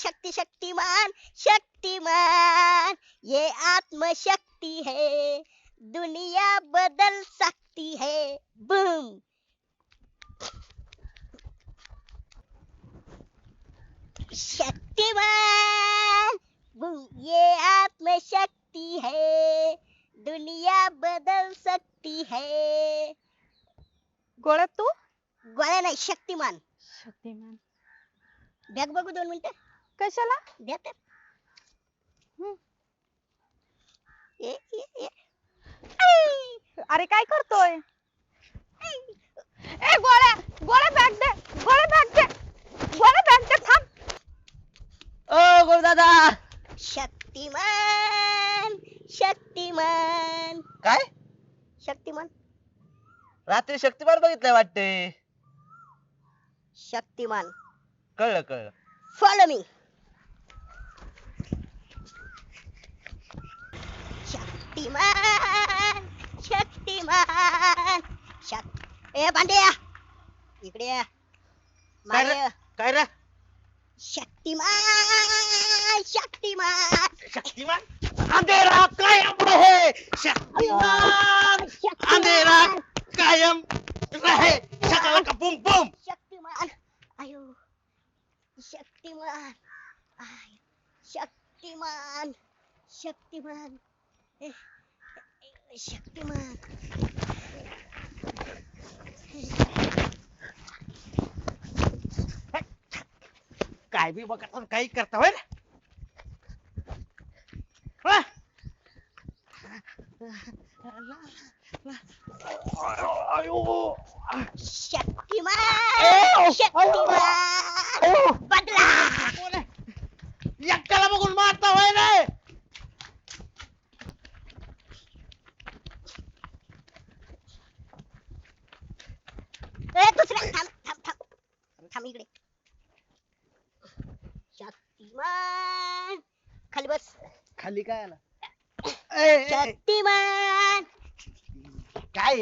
शक्ति शक्तिमान शक्तिमान ये आत्मशक्ति है। दुनिया बदल सकती है। बूम। शक्तिमान बूम। ये आत्मशक्ति है। दुनिया बदल सकती है। गोळ्यात तू? गोळ्या नाही शक्तिमान। शक्तिमान. बॅग बघू दोन मिनिटं. कशाला? हम्म. ए, ए, ए. अरे काय करतोय? ए गोळ्या! गोळ्या बॅग दे! गोळ्या बॅग दे! गोळ्या बॅग दे थांब! ओ गुरुदादा! शक्तिमान! शक्तिमान! काय? शक्तिमान? रात्री शक्तिमान बघितलंय वाटते शक्तिमान. कळलं कळलं. फॉलो मी शक्तिमान शक्तिमान शक ए भांड्या इकडे ये. काय रे? मागे. काय रे? शक्तिमान शक्तिमान. शक्तिमान? अंधेरा कायम रहे. शक्तिमान अंधेरा कायम रहे. शकला का बुम बुम. शक्तिमान. आयो. शक्तिमान. आय. शक्तिमान. शक्तिमान. शक्तिमान काय बी बघत काही करता होय ना? हा? आयो. शक्तिमान शक्तिमान बदला कोण आहे? एकट्याला बघून मारता होय रे ए दुसऱ्या थांब थांब थांब थांब इकडे शक्तिमान. खाली बस. खाली काय आला? ए, ए, ए, शक्तिमान. काय?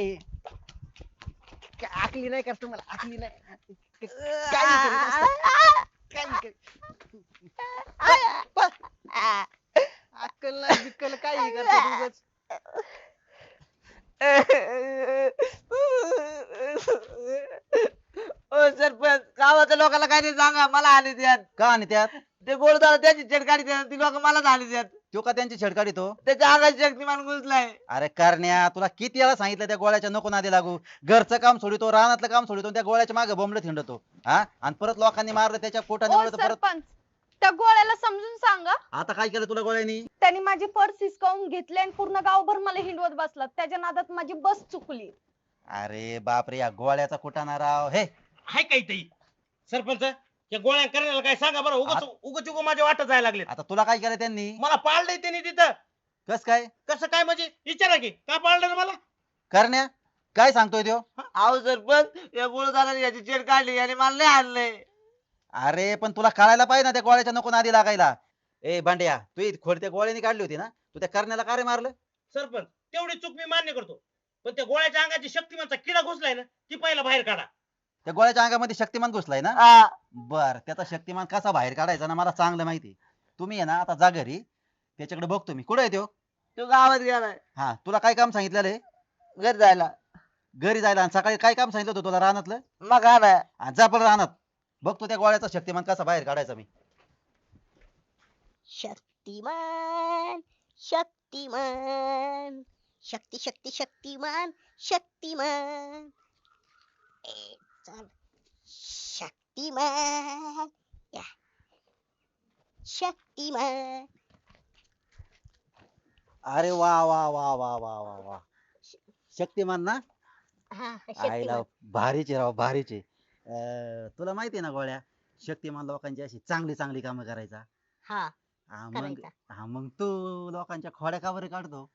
काय आकली नाही का तुम्हाला? आकली नाही. काय करीत असता? काय करीत- अक्कल नाही बिक्कल काही करता उगाच. ओ सरपंच गावाच्या लोकांना काय नाही सांगा मला आणि द्यात का आणि त्यात? ते गोळदार त्याची छेडकाडी देतात ती लोक मला झाली द्यात तो का त्यांची छेडकाडी तो? त्याच्या अंगाची शक्तिमान घुसलाय अरे करण्या तुला किती वेळा सांगितलं त्या गोळ्याच्या नको नादी लागू. घरचं काम सोडितो रानातलं काम सोडितो आणि त्या गोळ्याच्या मागे बोंबलत हिंडतो हा? आणि परत लोकांनी मारलं त्याच्या पोटाने ओ परत सरपंच त्या गोळ्याला समजून सांगा. आता काय केलं तुला गोळ्यानी? त्यांनी माझी पर्स हिसकावून घेतली आणि पूर्ण गावभर मला हिंडवत बसला त्याच्या नादात माझी बस चुकली. अरे बापरे या गोळ्याचा कुटाणा राव हे! हाय काही ताई. सरपंच या गोळ्या करण्याला काय सांगा बरं उगच उगच उग माझ्या वाटत जायला लागले आता तुला काय केलं त्यांनी? मला पाळलंय त्यांनी तिथं. कस काय? कसं काय म्हणजे? विचारा की का पाळलं रे मला? करण्या काय सांगतोय त्यो? अहो सरपंच या गोळदाराने याची छेड काढली आणि मला नाही आणलंय अरे पण तुला कळायला पाहिजे ना त्या गोळ्याच्या नको नादी लागायला. ए भांड्या तू ही खोड त्या गोळ्याने काढली होती ना? तू त्या करण्याला का रे मारलं? सरपंच तेवढी चूक मी मान्य करतो. पण त्या गोळ्याच्या अंगाची शक्तिमानचा किडा घुसलाय ना ती पहिला बाहेर काढा. त्या गोळ्याच्या अंगामध्ये शक्तिमान घुसलाय ना. बर त्याचा शक्तिमान कसा बाहेर काढायचा ना मला चांगलं माहिती. तुम्ही आहे ना आता जा घरी. त्याच्याकडे बघतो मी. कुठे आहे त्यो तो गावात गेलाय. हा तुला काय काम सांगितलेलं आहे? घर जायला. घरी जायला आणि सकाळी काय काम सांगितलं होतं तुला रानातलं? मग हा हा, जा पण रानात. बघतो त्या गोळ्याचा शक्तिमान कसा बाहेर काढायचा मी. शक्तिमान शक्तिमान. शक्ती शक्ती शक्तिमान शक्तिमान. ए चल शक्तिमान या शक्तिमान अरे वा वा वा वा वा वा वा. शक्तिमान ना? हा आईला शक्तिमान. भारीचे राव भारीचे. तुला माहिती आहे ना गोळ्या? शक्तिमान लोकांची अशी चांगली चांगली कामं करायचा. हा हा मग करायचा. हा मग तू लोकांच्या खोड्या का बरं काढतो?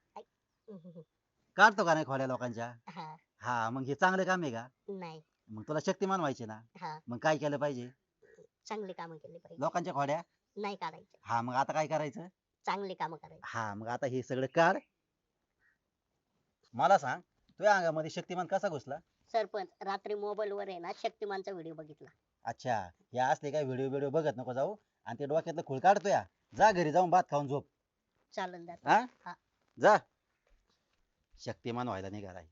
काढतो का नाही खोड्या लोकांच्या? हा. हा मग हे चांगलं काम आहे का? नाही. मग तुला शक्तिमान व्हायचे ना. हा. मग काय केलं पाहिजे? चांगली कामं केली पाहिजे. लोकांच्या खोड्या? नाही काढायचे हा मग आता काय करायचं? चांगली कामं करायची. हा मग आता हे सगळं काढ मला सांग तुझ्या अंगामध्ये शक्तिमान कसा घुसला? सरपंच रात्री मोबाईल वर आहे ना शक्तिमानचा व्हिडिओ बघितला. अच्छा या असले काय व्हिडिओ व्हिडिओ बघत नको जाऊ. आणि ते डोक्यातलं खुळ काढतो या. जा घरी जाऊन भात खाऊन झोप. चालन दादा. हा? हा. जा. शक्तिमान व्हायला निघालाय.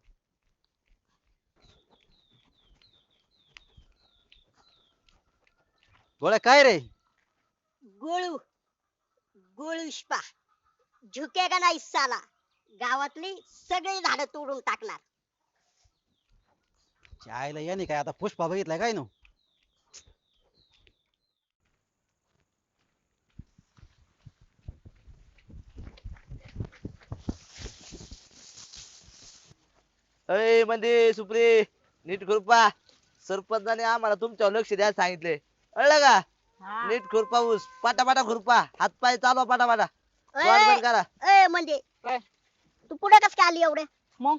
गोळ्या काय रे? गोळू गोळुष्पा. झुकेगा नाही साला? गावातली सगळी झाडं तोडून टाकणार. चायला याने काय आता पुष्पा बघितलाय काय नो? अय म्हणजे सुप्रे नीट खुरपा सरपंचाने आम्हाला तुमच्यावर लक्ष द्यायला सांगितले. कळलं का? नीट खुरपा ऊस. पाटा पाटा खुरपा. हात पाय चालवा पाटा पाटा वाट बंद करा. ए म्हणजे काय? तू पुढे कस काय आली एवढे? मग?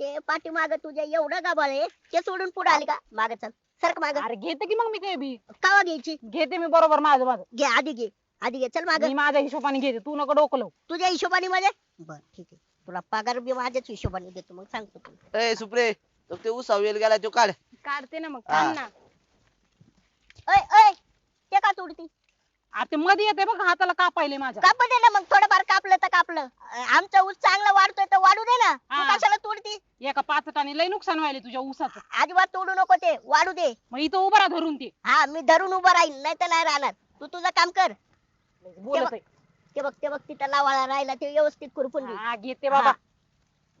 ते पाठीमाग तुझ्या एवढं गाबाळ आहे ते सोडून पुढे आली का? माग चल. सरक माग. अरे घेते की मग मी ते बी? कावा घ्यायची? घेते मी बरोबर माझं माझं. घे आधी घे. आधी घे. चल माग. मी माझ्या हिशोबाने घेते. तू नको डोकं लावू. तुझ्या हिशोबाने मध्ये बर ठीक आहे. तुला पगार बी माझ्याच हिशोबाने देतो. मग सांगतो तुला. ए सुप्रे तो ते ऊस वेल गेला तो काढ. काढते ना मग. हा. थांब ना. ते का तोडती? अरे ते मध्ये येते बघ हाताला कापायले माझ्या. कापू दे ना मग थोडंफार कापलं तर कापलं. अं, आमचा ऊस चांगला वाढतोय तर वाढू दे ना. तू हा. कशाला तोडती? एका पाचटाने लय नुकसान व्हायले तुझ्या ऊसाचं. अजिबात तोडू नको ते वाढू दे. मग इथं उभा राहा धरून ते. हा मी धरून उभं राहीन नाही तर नाही राहणार. तू तुझं काम कर. बोलत आहे. ते बघ ते बघ तिथं लावाळा राहिला ते व्यवस्थित खुरपून घे. हा घेते बाबा.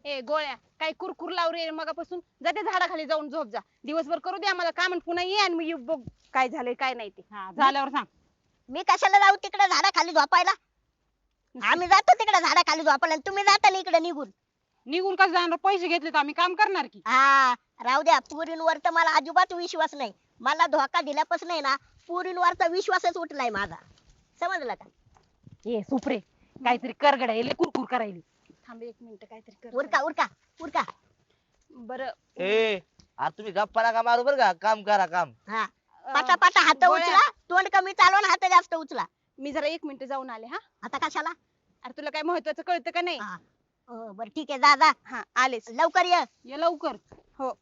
ए गोळ्या काय कुरकुर लाव रे मगापासून? जाते झाडाखाली जाऊन झोप जा. दिवसभर करू दे आम्हाला काम आणि पुन्हा ये आणि मी येऊ बघ काय झालंय काय नाही ते. हा झाल्यावर सांग. मी कशाला जाऊ तिकडे झाडाखाली झोपायला? आम्ही जातो तिकडे झाडाखाली झोपायला आणि तुम्ही जाता ना इकडे निघून. निघून कसं जाणार? पैसे घेतले तर आम्ही काम करणार की. हा राहू द्या. पुरींवर तर मला अजिबात विश्वास नाही. मला धोका दिल्यापासून आहे ना पुरींवरचा विश्वासच उठलाय माझा. समजलं का? ए सुपरे. काहीतरी करगडा येले कुरकुर करायली. थांब एक मिनिट काहीतरी कर उरका उरका उरका. बर ए अरे तुम्ही गप्पा नका मारू बरं का. काम करा काम. हा. पाटा पाटा हात उचला. तोंड कमी चालवा हात जास्त उचला. मी जरा एक मिनिट जाऊन आले हा? आता कशाला? अरे तुला काय महत्वाचं कळतं का नाही? हा. अं, बरं ठीक आहे जा जा. हा आलेच. लवकर ये. ये लवकर. हो.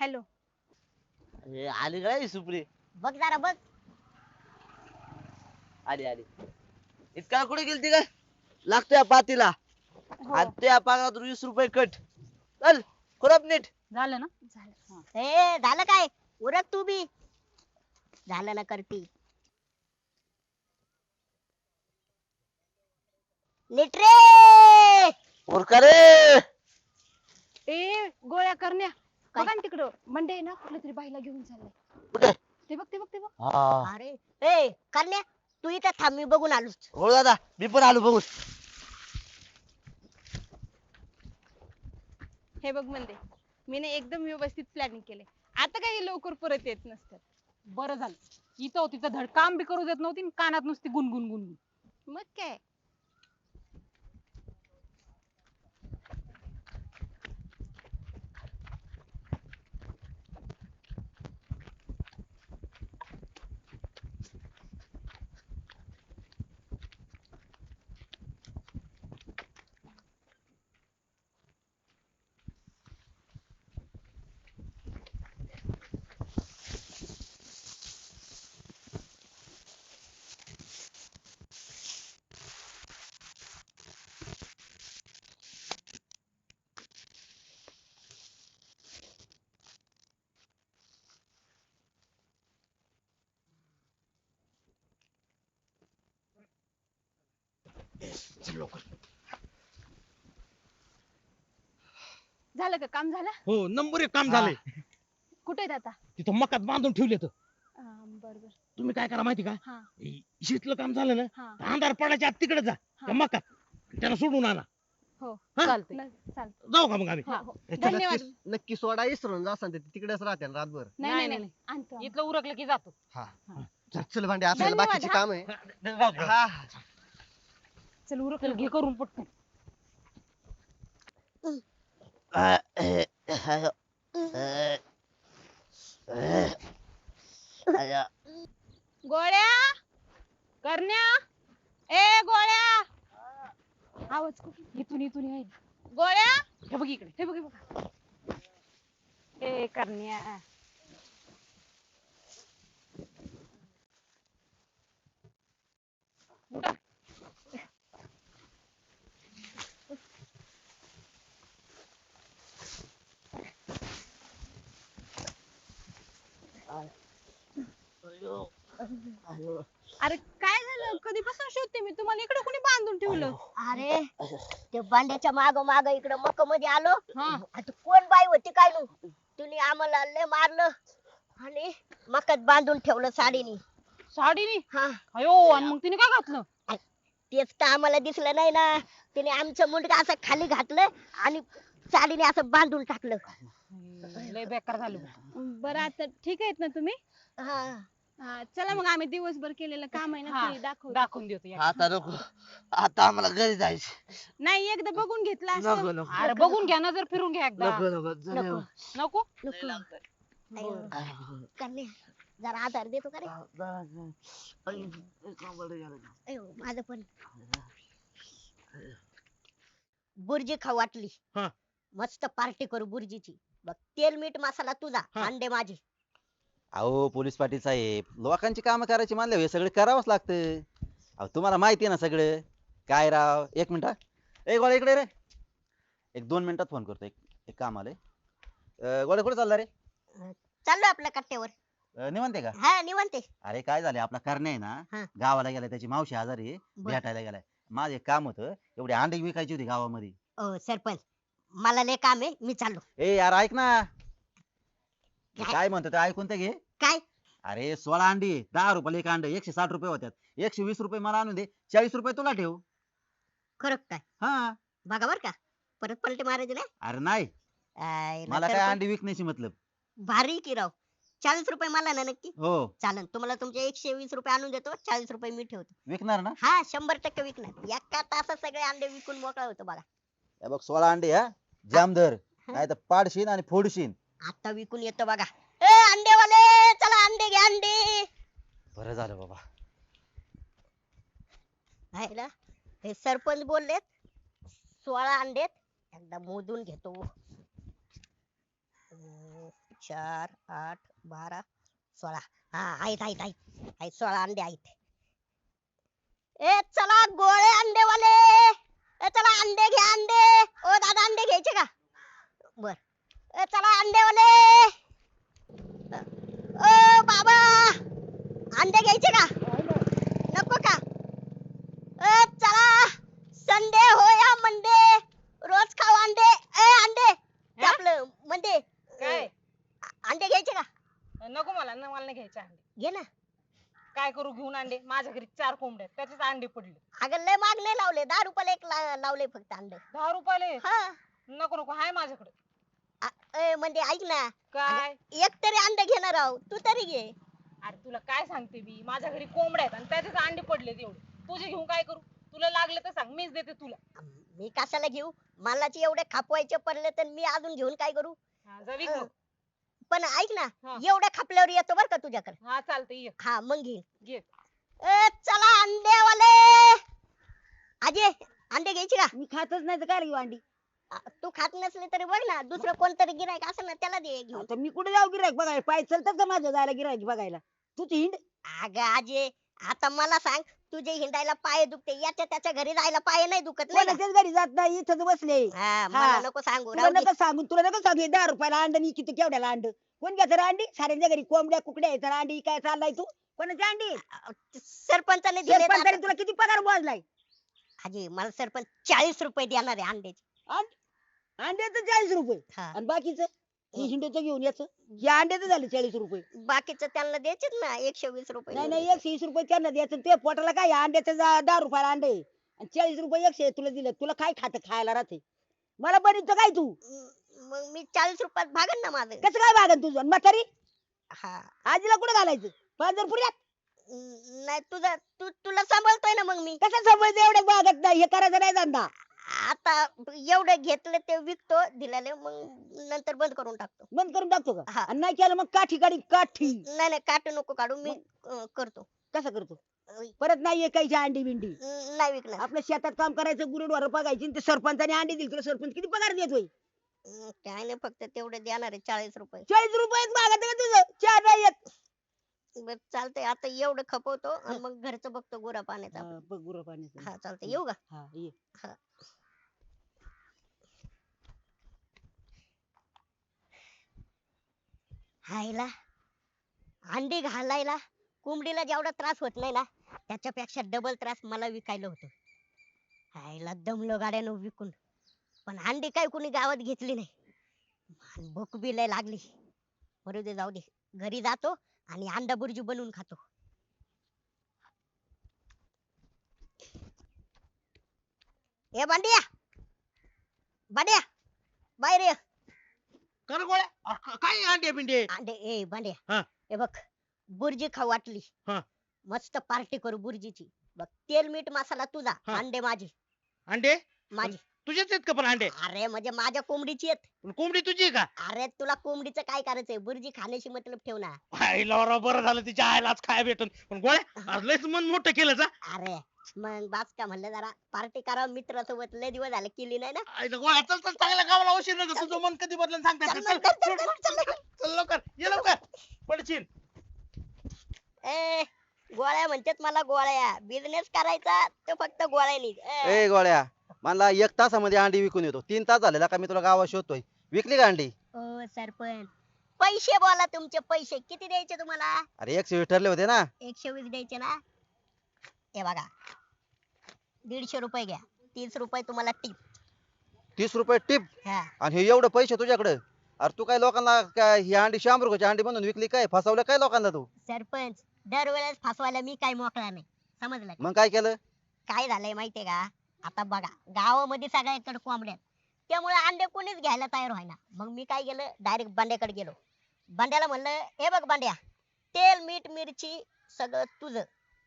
हॅलो. ए, आली काय सुप्री बघ जरा बघ. आली आली. इतका कुठे गेलती काय लागतोय पातीला. हो. आणि त्या वीस रुपये कट. चल खुरप नीट. झालं ना? झालं. ए झालं काय? उरक तू बी. झालं ना करती नीट रे! उरका रे! ए गोळ्या करण्या? बघा ना तिकडं. मंडे ना कुठल्या तरी बाईला घेऊन कुठे? ते बघ ते बघ ते बघ. हा. अरे ए करण्या तू इथं थांब मी बघून आलोच हो दादा मी पण आलो बघून. हे बघ मंडे मी ना एकदम व्यवस्थित प्लॅनिंग केले. आता काही लवकर परत येत नसतात. बरं झालं. इथं होती तर धड काम बी करू देत नव्हती आणि कानात नुसती गुणगुण गुणगुण. मग काय? झालं का? काम झालं? हो नंबर एक काम झालंय. कुठे आहेत आता? तिथं मकात बांधून ठेवले तर अं, बर बर. तुम्ही काय करा माहिती का? हा. इ- शेतलं काम झालं ना हा. तर अंधार पडायच्या आत तिकडे जा हा. त्या मकात. त्याला सोडून आणा. हो हा? चालतंय. न- चालतं जाऊ का मग आम्ही? हो, हो. धन्यवाद. नक्की- नक्की सोडा इसरून जा तिकडेच राहते ना रातभर. नाही नाही, नाही नाही. नाही आणतो. आम्ही. इथलं उरकलं की जातो. चल, भांडे आपल्याला धन्यवाद, बाकीचे हा. काम आहे. हा. चल उरकलं घे करून पटकन. गोळ्या? करण्या? ए गोळ्या! आवाज कुठे? इथून इथून आहे गोळ्या? हे बघ इकडे हे बघ हे बघ. ए करण्या. अरे काय झालं? कधीपासून शोधते मी? तुम्हाला इकडे कोणी बांधून ठेवलं? अरे ते बांड्याच्या माग माग इकडं मकमध्ये आलो. हा. आता कोण बाई होती काय नु? तुम्ही आम्हाला लय मारलं आणि मकात बांधून ठेवलं साडीनी. साडीनी? हा. अयो आणि मग तिने काय घातलं? तेच तर आम्हाला दिसलं नाही ना. तिने आमचं मुंडकं असं खाली घातलं आणि साडीने असं बांधून टाकलं. लय बेकार झालं. बरं आता ठीक आहेत ना तुम्ही? हा. हा, चला मग आम्ही दिवसभर केलेलं काम आहे ना ते दाखव. दाखवून देतो आता नको. आता आम्हाला घरी जायचं. नाही एकदा बघून घेतला नको असतं नको. अरे बघून घ्या नजर फिरून घ्या एकदा. नको नको नको. जरा आधार देतो का रे? अयो माझं पण. बुर्जी खाऊ वाटली. हा. मस्त पार्टी करू बुर्जीची. बघ तेल मीठ मसाला तुझा. हा. अंडे माझे. अहो पोलीस पाटील साहेब लोकांची कामं करायची मानले हे सगळं करावंच लागतं. अहो तुम्हाला माहिती आहे ना सगळं. काय राव एक मिनिट हा. ए गोळ्या इकडे रे. एक दोन मिनिटात फोन करतो एक एक काम आलंय. अं, गोळ्या कुठे चालला रे? चाललो आपल्या कट्ट्यावर. अं, निवांत आहे का? हा निवंते अरे काय झाले आपला करणे आहे हा. ना गावाला गेलाय त्याची मावशी आजारी आहे, बर. भेटायला गेलाय. माझं एक काम होतं एवढी अंडे विकायची होती गावामध्ये. ओ सरपंच मला लय काम आहे मी चाललो. ए यार ऐक ना. काय? काय म्हणतो ते ऐकून तर घे. काय? अरे सोळा अंडी दहा रुपयाला एक अंड एकशे साठ रुपये होत्यात. एकशे वीस रुपये मला आणून दे चाळीस रुपये तुला ठेव. खरं काय? हा. बघा बर का परत पलटी मारायची नाही? अरे नाही. आय, मला काय अंडी विकण्याची मतलब? भारी की राव. चाळीस रुपये मला ना नक्की? हो. चालन तुम्हाला तुमचे एकशे वीस रुपये आणून देतो चाळीस रुपये मी ठेवतो. विकणार ना? हा शंभर टक्के विकणार. एका तासात सगळे अंडे विकून मोकळा होतो बघा. हे बघ सोळा अंडे हा. जामदर नाही तर पाडशीन आणि फोडशीन. आता विकून येतो बघा. ए अंडे घ्या अंडे. बरं झालं बाबा. आहे ना हे सरपंच बोललेत सोळा अंडेत एकदा मोजून घेतो. अं, चार आठ बारा सोळा. हा आहेत आहेत आहेत. आहेत सोळा अंडे आहेत. ए चला गोळे अंडेवाले. ए चला अंडे घ्या अंडे. ओ दादा अंडे घ्यायचे का? बर ए चला अंडेवाले ओ बाबा अंडे घ्यायचे का नको का ए चला संडे हो या मंडे रोज खाऊ अंडे ए अंडे ते हा? आपलं मंडे काय अ- अंडे घ्यायचे का नको मला न मला नाही घ्यायचे अंडे घे ना काय करू घेऊन अंडे माझ्या घरी चार कोंबड्या आहेत, त्याचेच अंडे पडले अगं लय माग नाही लावले. दहा रुपयाला एक ला- लावले फक्त अंडे. दहा रुपयाले हा. नको नको. हाय माझ्याकडे. अ- ए म्हणजे ऐक ना. काय? एक तरी अंडे घेणार आहो. तू तरी घे. अरे तुला काय सांगते मी? माझ्या घरी कोंबड्या आहेत आणि त्याचेच अंडे पडले एवढे. तुझे घेऊन काय करू? तुला लागले तर सांग. मीच देते तुला. मी कशाला घेऊ? मलाच एवढे खापवायचे पडले तर मी अजून घेऊन काय करू? हा, जा विक. मग. पण ऐक ना. हा. एवढ्या खापल्यावर येतो बर का तुझ्याकडे? हा चालतंय ये. हा मग घे. घे. ए चला अंडेवाले अजय अंडे घ्यायची का? मी खातच नाही तर काय घेऊ अंडी तू खात नसली तरी बघ ना दुसरं कोणतरी गिरायक असं ना त्याला दे घेऊन. आता मी कुठे जाऊ गिरायक बघायला? पाय चलतात का माझं जायला गिरायक बघायला? तूच हिंड. अगं अजय आता मला सांग तुझे हिंडायला पाय दुखते याच्या त्याच्या घरी जायला पाय नाही दुखत नाही? कोणाच्याच घरी जात नाही इथंच बसले. हा, मला हा. नको सांगू तुला राहू दे. नका सांगू तुला नका सांगू हे दहा रुपयाला अंड आणि किती केवढ्याला अंड? कोण घ्यायचं रे अंडी? साऱ्यांच्या घरी कोंबड्या कुकड्या आहेत अंडी काय चाललाय तू? कोणाची अंडी? अ, सरपंचाने दिले सरपंचाने तुला किती पगार मोजलाय? अजय मला सरपंच चाळीस रुपये देणार आहे अंड्याचे. अंड्याचं चाळीस रुपये. हा. आणि बाकीचं? हे हिंडोचं घेऊन याचं? हे अंड्याचं झालं चाळीस रुपये. बाकीचं त्यांना द्यायचेच ना एकशे वीस रुपये. नाही नाही एकशे वीस रुपये त्यांना द्यायचं. ते पोटाला काय अंड्याचं दहा रुपयाला अंडे आणि चाळीस रुपये एकशे तुला दिलं. तुला काय खात? खायला राहते. मला बनवतो काय तू? मग मी चाळीस रुपयात भागन ना माझं. कसं काय वागन तुझं? आणि म्हातारी? हा. आजीला कुठे घालायचं? पांढरपुऱ्यात न- नाही तुझा तू तुला सांभाळतोय ना मग मी. कसं समजतं एवढं वागत नाही. हे करायचं नाही धंदा. आता एवढे घेतले ते विकतो दिलेले मग नंतर बंद करून टाकतो. बंद करून टाकतो का? हा. आणि नाही केलं मग काठी काढी काठी. नाही नाही काटू नको काढू मी अं, करतो. कसं करतो? परत नाही काही अंडी बिंडी. नाही विकणार. आपल्या शेतात काम करायचं गुरुडवार बघायची आणि ते सरपंचाने अंडी दिली तुला सरपंच किती पगार देतोय हम्म, काय नाही फक्त तेवढे देणार आहे चाळीस रुपये. चाळीस रुपयात मागत का तुझं? चहा नाही येत बर चालतंय. आता एवढं खपवतो आणि मग घरचं बघतो गोरा पाण्याचा हा, बघ गुरं पाण्याचं. हा चालतंय. येऊ का? हा ये. हायला. अंडी घालायला. कोंबडीला जेवढा त्रास होत नाही ना त्याच्यापेक्षा डबल त्रास मला विकायला होतो. हायला दमलो गाड्यानं विकून पण अंडी काय कुणी गावात घेतली नाही. भूक बी लय लागली. बरु दे जाऊ दे. घरी जातो आणि अंडा बुर्जी बनवून खातो. ए बांडिया बांडिया बाहेर ये. कर गोळ्या. क- काय अंडे बिंडे अंडे ए हा. बांड्या हे बघ. बुर्जी खाऊ वाटली. हा. मस्त पार्टी करू बुर्जीची. बघ तेल मीठ मसाला तुझा. हा. अंडे माझी. अंडे? माझी. तुझेच आहेत का पण अंडे? अरे म्हणजे माझ्या कोंबडीची आहेत. पण कोंबडी तुझी आहे का? अरे तुला कोंबडीचं काय करायचंय बुर्जी खाण्याशी मतलब ठेव ना. आईला राव बरं झालं तिच्या आईला आज खाया भेटून. पण गोळ्या आज लयच मन मोठं केलं जा अरे मग बास का म्हणलं जरा? पार्टी करावं मित्रासोबत. लय दिवस झाले केली नाही ना? आईला गोळ्या चल चल चांगल्या गावाला उशीर तुझं मन कधी बदलन सांगता चल येत नाही. मग, चल चल, चल, चल, चल. चल लवकर. ये लवकर. पडशील. ए गोळ्या म्हणतात मला गोळ्या. बिझनेस करायचा तो फक्त गोळ्यानी. ए. गोळ्या मला एक तासामध्ये अंडी विकून येतो. तीन तास झालेला का मी तुला गावात शोधतोय. विकली का अंडी? ओ सरपंच. पैसे बोला तुमचे पैसे. किती द्यायचे तुम्हाला? अरे एकशे वीस ठरले होते ना. एकशे वीस द्यायचे ना? हे बघा. दीडशे रुपये घ्या. तीस रुपये तुम्हाला टिप तीस रुपये टिप हा. आणि हे एवढं पैसे तुझ्याकडे? अरे तू काय लोकांना काय ही अंडी शंभर रुपयाची अंडी म्हणून विकली काय? फसवलं काय लोकांना तू? सरपंच दरवेळेस फसवायला मी काय मोकळा नाही. समजलं का? मग काय केलं? काय झालंय माहितीये का? आता बघा गावामध्ये सगळ्याकडे कोंबड्या. त्यामुळे अंडे कोणीच घ्यायला तयार व्हायना मग मी काय केलं? डायरेक्ट बांड्याकडे गेलो. बांड्याला म्हणलं हे बघ बांड्या तेल मीठ मिरची सगळं तुझं.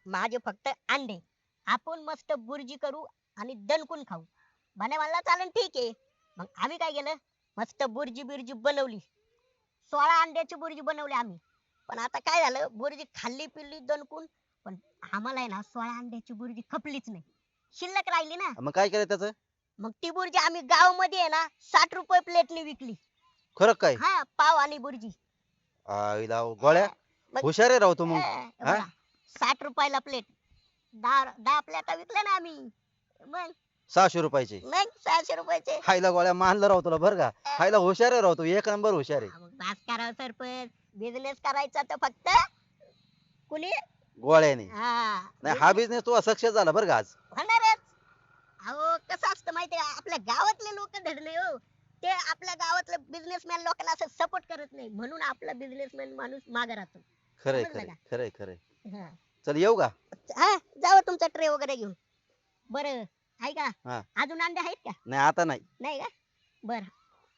माझे फक्त अंडे. आपण मस्त बुर्जी करू आणि दणकून खाऊ. बांड्या म्हणला चालेल ठीक आहे. मग आम्ही काय केलं? मस्त बुर्जी बिर्जी बनवली. सोळा अंड्याची बुर्जी बनवली आम्ही. पण आता काय झालं? बुर्जी खाल्ली पिल्ली दणकून. पण आम्हाला आहे ना सोळा अंड्याची बुर्जी खपलीच नाही. शिल्लक राहिली ना. मग काय केलं त्याचं? मग ती बुर्जी आम्ही गावमध्ये आहे ना साठ रुपये प्लेटने विकली. खरं काय? हा पाव आणि बुर्जी आईला गोळ्या. मग- हुशार आहे राव तू मग. हा, बघा, साठ रुपयाला प्लेट दहा दहा प्लेटा विकल्या ना आम्ही. मग? सहाशे रुपयाचे. मग सहाशे रुपयाचे. हायला गोळ्या मानलं राव तुला बरं का? हायला हुशार आहे राव तू एक नंबर हुशार आहे. हा, मग बास करावं सरपंच बिझनेस करायचा तर फक्त कुणी? गोळ्याने. हा. नाही हा बिझनेस तुझा सक्सेस झाला बरं का आज? होणारच. अहो कसं असतं माहितीये का? आपल्या गावातले लोक धरणे हो. ते आपल्या गावातले बिझनेसमॅन लोकांना असं सपोर्ट करत नाही. म्हणून आपला बिझनेसमॅन माणूस मागे राहतो. खरंय समजलं खरंय खरंय खरंय. हा. चल येऊ का? हा जावं तुमचा ट्रे वगैरे घेऊन. बरं आहे का. अजून अंडे आहेत का? नाही आता नाही. नाही का? बर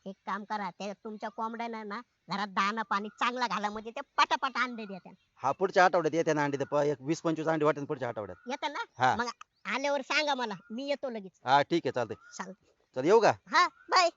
एक काम करा त्या तुमच्या कोंबड्यांना ना जरा दाना पाणी चांगला घाला म्हणजे ते पटापट अंडे देतात हा पुढच्या आठवड्यात येते ना अंडी प- एक वीस पंचवीस अंडी वाटेल पुढच्या आठवड्यात. येतात ना? हा. मग आल्यावर सांगा मला मी येतो लगेच. हा ठीक आहे चालतंय. चालतंय. चल येऊ का? हा बाय.